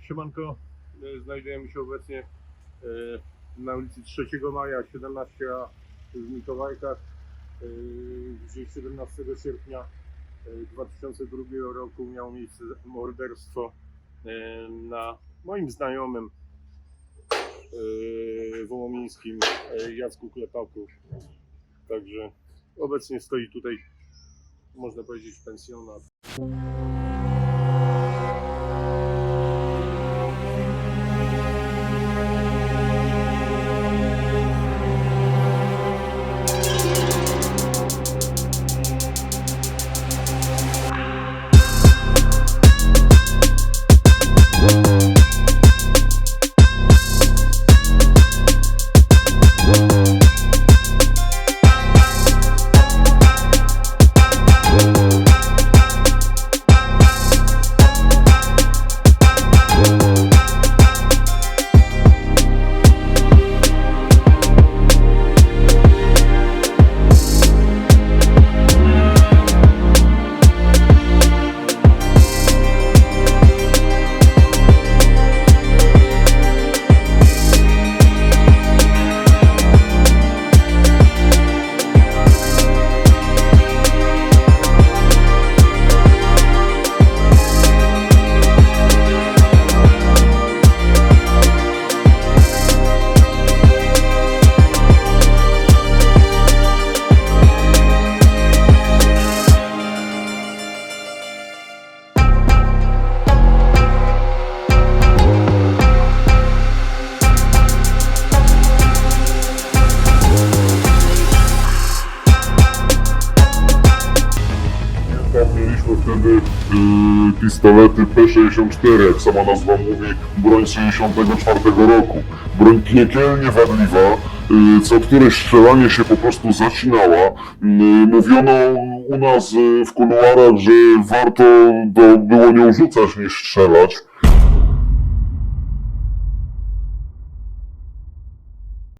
Siemanko, E, znajdujemy się obecnie e, na ulicy 3 Maja 17a w Mikołajkach, e, gdzie 17 sierpnia e, 2002 roku miało miejsce morderstwo na moim znajomym wołomińskim Jacku Klepaku. Także obecnie stoi tutaj, można powiedzieć, pensjonat. Tam mieliśmy wtedy y, pistolety P64, jak sama nazwa mówi, broń z 64 roku. Broń piekielnie wadliwa, y, co któreś strzelanie się po prostu zacinała. Y, mówiono u nas y, w kuluarach, że warto do, było nią rzucać niż strzelać.